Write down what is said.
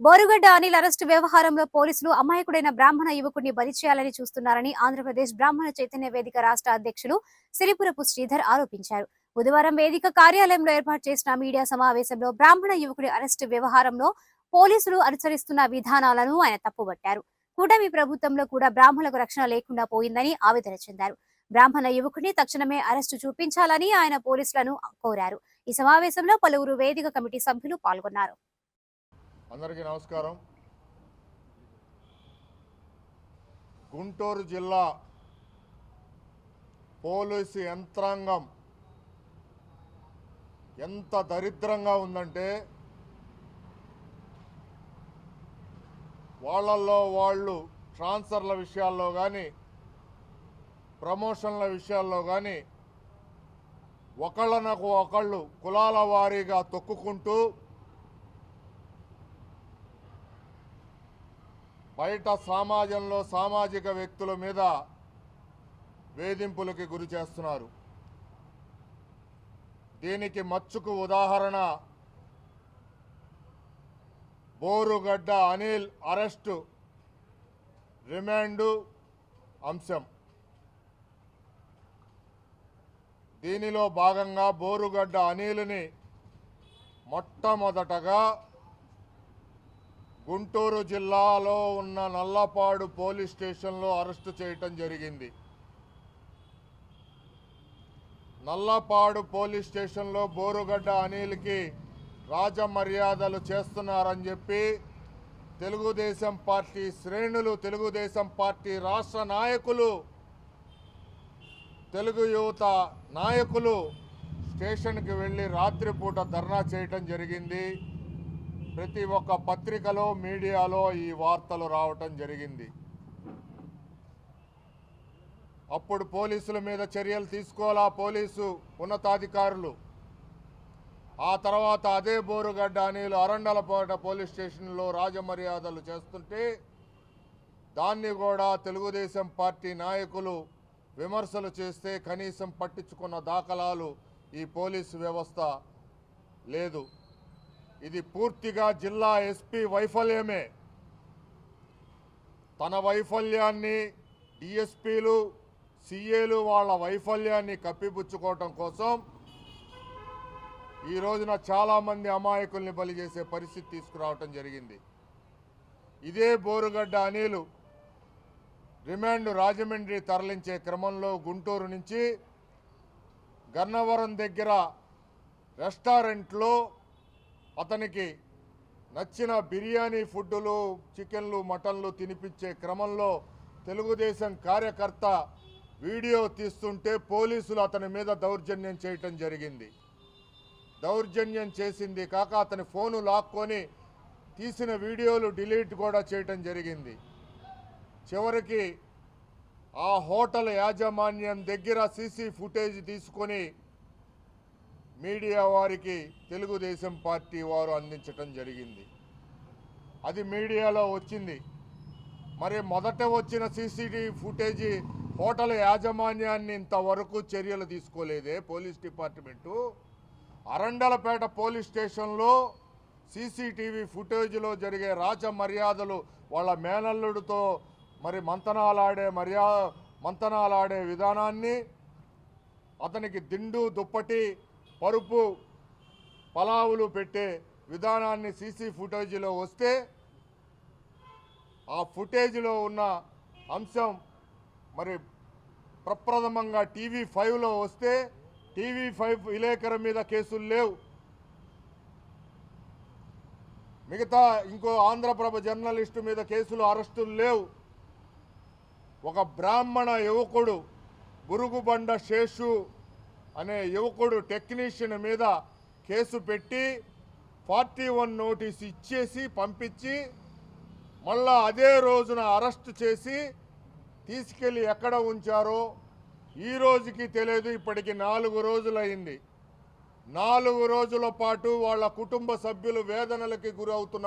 Borugadda Anil arrest వ్యవహారంలో పోలీసులు అమాయకుడైన బ్రాహ్మణ యువకుడిని బలి చేయాలని చూస్తున్నారని ఆంధ్రప్రదేశ్ బ్రాహ్మణ చైతన్య వేదిక రాష్ట్ర అధ్యక్షులు సిరిపురపు శ్రీధర్ ఆరోపించారు. బుధవారం వేదిక కార్యాలయంలో ఏర్పాటు చేసిన మీడియా సమావేశంలో బ్రాహ్మణ యువకుడి అరెస్టు వ్యవహారంలో పోలీసులు అనుసరిస్తున్న విధానాలను ఆయన తప్పుబట్టారు. కూటమి ప్రభుత్వంలో కూడా బ్రాహ్మణులకు రక్షణ లేకుండా పోయిందని ఆవేదన చెందారు. బ్రాహ్మణ యువకుడిని తక్షణమే అరెస్టు చూపించాలని ఆయన పోలీసులను కోరారు. ఈ సమావేశంలో పలువురు వేదిక కమిటీ సభ్యులు పాల్గొన్నారు. అందరికీ నమస్కారం. గుంటూరు జిల్లా పోలీసు యంత్రాంగం ఎంత దరిద్రంగా ఉందంటే వాళ్ళల్లో వాళ్ళు ట్రాన్స్ఫర్ల విషయాల్లో కానీ ప్రమోషన్ల విషయాల్లో కానీ ఒకళ్ళనకు ఒకళ్ళు కులాల వారీగా తొక్కుకుంటూ బయట సమాజంలో సామాజిక వ్యక్తుల మీద వేధింపులకి గురి చేస్తున్నారు. దీనికి మచ్చుకు ఉదాహరణ బోరుగడ్డ అనిల్ అరెస్టు రిమాండు అంశం. దీనిలో భాగంగా బోరుగడ్డ అనిల్ని మొట్టమొదటగా గుంటూరు జిల్లాలో ఉన్న నల్లపాడు పోలీస్ స్టేషన్లో అరెస్టు చేయటం జరిగింది. నల్లపాడు పోలీస్ స్టేషన్లో బోరుగడ్డ అనిల్కి రాజమర్యాదలు చేస్తున్నారని చెప్పి తెలుగుదేశం పార్టీ శ్రేణులు తెలుగుదేశం పార్టీ రాష్ట్ర నాయకులు తెలుగు యువత నాయకులు స్టేషన్కి వెళ్ళి రాత్రిపూట ధర్నా చేయటం జరిగింది. ప్రతి ఒక్క పత్రికలో మీడియాలో ఈ వార్తలు రావటం జరిగింది. అప్పుడు పోలీసుల మీద చర్యలు తీసుకోవాలా? పోలీసు ఉన్నతాధికారులు. ఆ తర్వాత అదే బోరుగడ్డ అనిలు అరండలపేట పోలీస్ స్టేషన్లో రాజమర్యాదలు చేస్తుంటే దాన్ని కూడా తెలుగుదేశం పార్టీ నాయకులు విమర్శలు చేస్తే కనీసం పట్టించుకున్న దాఖలాలు ఈ పోలీసు వ్యవస్థ లేదు. ఇది పూర్తిగా జిల్లా ఎస్పీ వైఫల్యమే. తన వైఫల్యాన్ని డిఎస్పీలు సిఏలు వాళ్ళ వైఫల్యాన్ని కప్పిపుచ్చుకోవటం కోసం ఈ రోజున చాలామంది అమాయకుల్ని బలి చేసే పరిస్థితి తీసుకురావటం జరిగింది. ఇదే బోరుగడ్డ అనిలు రిమాండ్ రాజమండ్రి తరలించే క్రమంలో గుంటూరు నుంచి గన్నవరం దగ్గర రెస్టారెంట్లో అతనికి నచ్చిన బిర్యానీ ఫుడ్డులు చికెన్లు మటన్లు తినిపించే క్రమంలో తెలుగుదేశం కార్యకర్త వీడియో తీస్తుంటే పోలీసులు అతని మీద దౌర్జన్యం చేయటం జరిగింది. దౌర్జన్యం చేసింది కాక అతని ఫోను లాక్కొని తీసిన వీడియోలు డిలీట్ కూడా చేయటం జరిగింది. చివరికి ఆ హోటల్ యాజమాన్యం దగ్గర సీసీ ఫుటేజ్ తీసుకొని మీడియా వారికి తెలుగుదేశం పార్టీ వారు అందించటం జరిగింది. అది మీడియాలో వచ్చింది. మరి మొదట వచ్చిన సీసీటీవీ ఫుటేజీ హోటల్ యాజమాన్యాన్ని ఇంతవరకు చర్యలు తీసుకోలేదే పోలీస్ డిపార్ట్మెంటు. అరండలపేట పోలీస్ స్టేషన్లో సీసీటీవీ ఫుటేజ్లో జరిగే రాజ మర్యాదలు వాళ్ళ మేనల్లుడితో మరి మంతనాలాడే మర్యా మంతనాలాడే విధానాన్ని అతనికి దిండు దుప్పటి పరుపు పలావులు పెట్టే విధానాన్ని సీసీ ఫుటేజీలో వస్తే ఆ ఫుటేజ్లో ఉన్న అంశం మరి ప్రప్రథమంగా టీవీ ఫైవ్లో వస్తే టీవీ ఫైవ్ విలేకరు మీద కేసులు లేవు. మిగతా ఇంకో ఆంధ్రప్రభ జర్నలిస్టు మీద కేసులు అరెస్టులు లేవు. ఒక బ్రాహ్మణ యువకుడు బురుగుబండ శేషు అనే యువకుడు టెక్నీషియన్ మీద కేసు పెట్టి ఫార్టీ వన్ నోటీస్ ఇచ్చేసి పంపించి మళ్ళా అదే రోజున అరెస్ట్ చేసి తీసుకెళ్ళి ఎక్కడ ఉంచారో ఈ రోజుకి తెలియదు ఇప్పటికి నాలుగు రోజులైంది. నాలుగు రోజుల పాటు వాళ్ళ కుటుంబ సభ్యులు వేదనలకి గురవుతున్నారు.